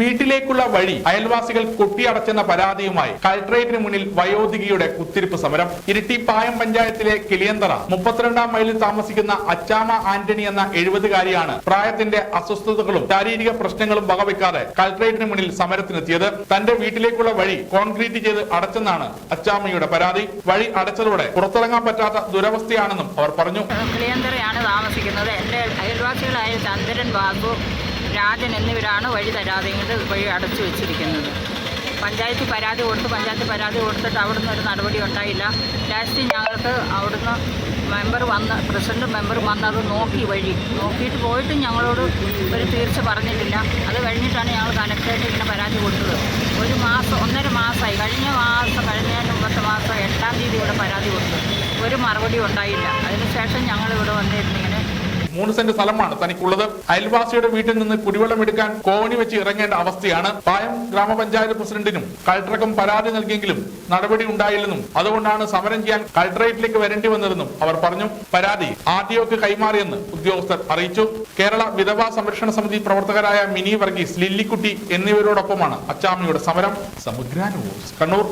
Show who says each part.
Speaker 1: വീട്ടിലേക്കുള്ള വഴി അയൽവാസികൾ കൊട്ടിയടച്ചെന്ന പരാതിയുമായി കളക്ടറേറ്റിന് മുന്നിൽ വയോധികയുടെ കുത്തിരിപ്പ് സമരം. ഇരിട്ടി പായം പഞ്ചായത്തിലെ കിളിയന്തറ മുപ്പത്തിരണ്ടാം മൈലിൽ താമസിക്കുന്ന അച്ചാമ ആന്റണി എന്ന എഴുപതുകാരിയാണ് പ്രായത്തിന്റെ അസ്വസ്ഥതകളും ശാരീരിക പ്രശ്നങ്ങളും വകവെക്കാതെ കളക്ടറേറ്റിന് മുന്നിൽ സമരത്തിനെത്തിയത്. തന്റെ വീട്ടിലേക്കുള്ള വഴി കോൺക്രീറ്റ് ചെയ്ത് അടച്ചെന്നാണ് അച്ചാമയുടെ പരാതി. വഴി അടച്ചതോടെ പുറത്തിറങ്ങാൻ പറ്റാത്ത ദുരവസ്ഥയാണെന്നും അവർ പറഞ്ഞു.
Speaker 2: താമസിക്കുന്നത്. എന്റെ അയൽവാസികളായ ചന്ദ്രൻ ബാബു രാജൻ എന്നിവരാണ് വഴി തരാതെ ഇങ്ങോട്ട് വഴി അടച്ചു വെച്ചിരിക്കുന്നത്. പഞ്ചായത്തിൽ പരാതി കൊടുത്ത് പഞ്ചായത്ത് പരാതി കൊടുത്തിട്ട് അവിടുന്ന് ഒരു നടപടി ഉണ്ടായില്ല. ലാസ്റ്റ് ഞങ്ങൾക്ക് അവിടുന്ന് മെമ്പർ വന്ന് പ്രസിഡന്റ് മെമ്പർ വന്ന് അത് നോക്കി വഴി. നോക്കിയിട്ട് പോയിട്ടും ഞങ്ങളോട് ഒരു തീർച്ച പറഞ്ഞിട്ടില്ല. അത് കഴിഞ്ഞിട്ടാണ് ഞങ്ങൾ കലക്ടറേറ്റ് ഇങ്ങനെ പരാതി കൊടുത്തത്. ഒരു മാസം ഒന്നര മാസമായി. കഴിഞ്ഞ മാസം കഴിഞ്ഞ മുമ്പത്തെ മാസം എട്ടാം തീയതി ഇവിടെ പരാതി കൊടുത്തു. ഒരു മറുപടി ഉണ്ടായില്ല. അതിനുശേഷം ഞങ്ങൾ ഇവിടെ വന്നിരുന്നിങ്ങനെ
Speaker 1: മൂന്ന് സെന്റ് സ്ഥലമാണ്. തനിക്കുള്ളത് അയൽവാസിയുടെ വീട്ടിൽ നിന്ന് കുടിവെള്ളം എടുക്കാൻ കോണി വെച്ച് ഇറങ്ങേണ്ട അവസ്ഥയാണ്. പായം ഗ്രാമപഞ്ചായത്ത് പ്രസിഡന്റിനും കളക്ടർക്കും പരാതി നൽകിയെങ്കിലും നടപടി ഉണ്ടായില്ലെന്നും അതുകൊണ്ടാണ് സമരം ചെയ്യാൻ കളക്ടറേറ്റിലേക്ക് വരേണ്ടി വന്നതെന്നും അവർ പറഞ്ഞു. പരാതി ആദ്യമൊക്കെ കൈമാറിയെന്ന് ഉദ്യോഗസ്ഥർ അറിയിച്ചു. കേരള വിധവാ സംരക്ഷണ സമിതി പ്രവർത്തകരായ മിനി വർഗീസ് ലില്ലിക്കുട്ടി എന്നിവരോടൊപ്പമാണ് അച്ചാമിയുടെ സമരം. സമഗ്ര കണ്ണൂർ.